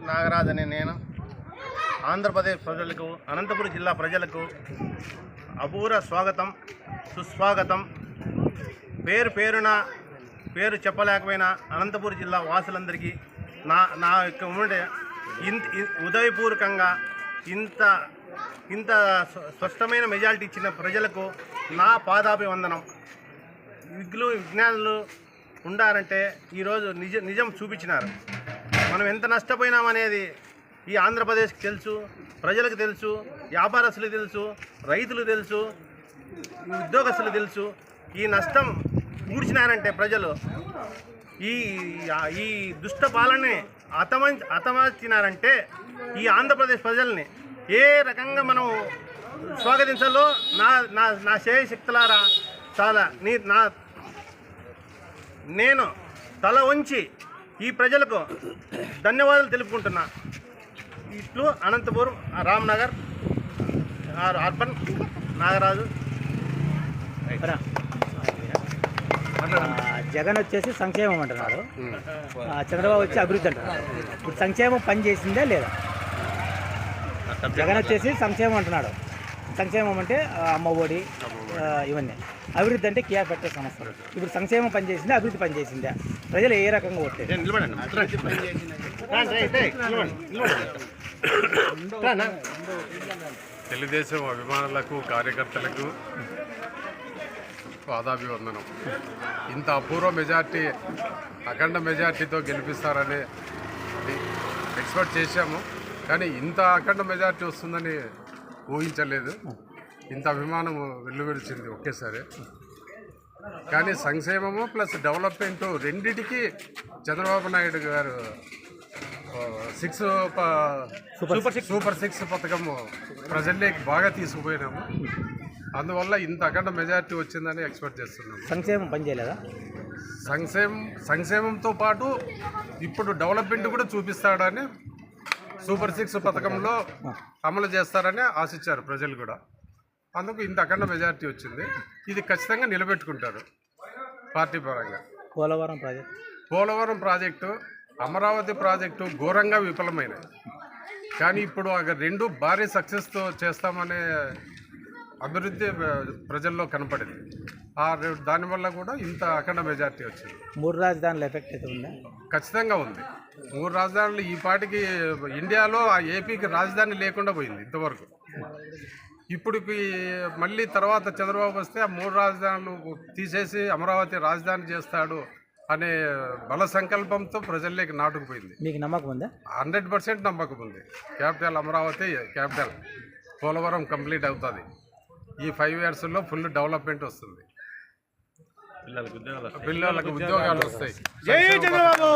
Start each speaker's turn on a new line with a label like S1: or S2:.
S1: నాగరాజ్ అనే నేను ఆంధ్రప్రదేశ్ ప్రజలకు అనంతపురం జిల్లా ప్రజలకు అపూర్వ స్వాగతం సుస్వాగతం. పేరు పేరున పేరు చెప్పలేకపోయినా అనంతపురం జిల్లా వాసులందరికీ నా నా యొక్క ఉండే ఇంత ఇ- ఉదయపూర్వకంగా ఇంత ఇంత స్పష్టమైన మెజారిటీ ఇచ్చిన ప్రజలకు నా పాదాభివందనం. విగ్లు విజ్ఞానులు ఉండారంటే ఈరోజు నిజ నిజం చూపించినారు. మనం ఎంత నష్టపోయినామనేది ఈ ఆంధ్రప్రదేశ్కి తెలుసు ప్రజలకు తెలుసు వ్యాపారస్తులకు తెలుసు రైతులు తెలుసు ఉద్యోగస్తులు తెలుసు. ఈ నష్టం పూడ్చినారంటే ప్రజలు ఈ ఈ దుష్ట పాలనని అతమ అతమార్చినారంటే ఈ ఆంధ్రప్రదేశ్ ప్రజల్ని ఏ రకంగా మనం స్వాగతించాలో నా నా నా శక్తులారా చాలా నీ నా నేను తల వంచి ఈ ప్రజలకు ధన్యవాదాలు తెలుపుకుంటున్నా. ఇట్లు అనంతపురం రామ్నగర్ ఆర్- అర్బన్ నాగరాజు.
S2: జగన్ వచ్చేసి సంక్షేమం అంటున్నాడు ఆ, చంద్రబాబు వచ్చి అభివృద్ధి అంటున్నాడు ఇప్పుడు సంక్షేమం పని చేసిందే లేదా? జగన్ వచ్చేసి సంక్షేమం అంటున్నాడు. సంక్షేమం అంటే అమ్మ ఒడి ఇవన్నీ. అభివృద్ధి అంటే కియా పెట్టే సంస్థలు ఇప్పుడు సంక్షేమం పని చేసిందే అభివృద్ధి పని చేసిందే ప్రజలు ఏ రకంగా?
S3: తెలుగుదేశం అభిమానులకు కార్యకర్తలకు పాదాభివందనం. ఇంత అపూర్వ మెజార్టీ అఖండ మెజార్టీతో గెలిపిస్తారని ఎక్స్పెక్ట్ చేశాము. కానీ ఇంత అఖండ మెజార్టీ వస్తుందని ఊహించలేదు. ఇంత అభిమానం వెల్లువిడిచింది ఒకేసారి. కానీ సంక్షేమము ప్లస్ డెవలప్మెంట్ రెండిటికి Chandrababu Naidu garu six super six. Super six పథకము ప్రజల్లోకి బాగా తీసుకుపోయినాము. అందువల్ల ఇంత అఖండ మెజారిటీ వచ్చిందని ఎక్స్పెక్ట్ చేస్తున్నాము.
S2: సంక్షేమం పని చేయలేదా?
S3: సంక్షేమం సంక్షేమంతో పాటు ఇప్పుడు డెవలప్మెంట్ కూడా చూపిస్తాడని సూపర్ సిక్స్ పథకంలో అమలు చేస్తారని ఆశించారు ప్రజలు కూడా. అందుకు ఇంత అఖండ మెజారిటీ వచ్చింది. ఇది ఖచ్చితంగా నిలబెట్టుకుంటారు పార్టీ పరంగా.
S2: Polavaram project.
S3: Polavaram project Amaravati project ఘోరంగా విఫలమైనది కానీ ఇప్పుడు అక్కడ రెండు భారీ సక్సెస్తో చేస్తామనే అభివృద్ధి ప్రజల్లో కనపడింది. ఆ దానివల్ల కూడా ఇంత అఖండ మెజార్టీ వచ్చింది.
S2: మూడు రాజధానుల ఎఫెక్ట్ అయితే ఉందా?
S3: ఖచ్చితంగా ఉంది. మూడు రాజధానులు ఈ పాటికి ఇండియాలో ఆ ఏపీకి రాజధాని లేకుండా పోయింది ఇంతవరకు. ఇప్పుడు మళ్ళీ తర్వాత చంద్రబాబు వస్తే ఆ మూడు రాజధానులు తీసేసి అమరావతి రాజధాని చేస్తాడు అనే బల సంకల్పంతో ప్రజల్లోకి నాటుకుపోయింది.
S2: మీకు నమ్మకం ఉందా?
S3: హండ్రెడ్ పర్సెంట్ నమ్మకం ఉంది. Capital Amaravati capital Polavaram complete అవుతుంది. ఈ ఫైవ్ ఇయర్స్లో ఫుల్ డెవలప్మెంట్ వస్తుంది. పిల్లలకు ఉద్యోగాలు వస్తాయి.
S1: జై చంద్రబాబు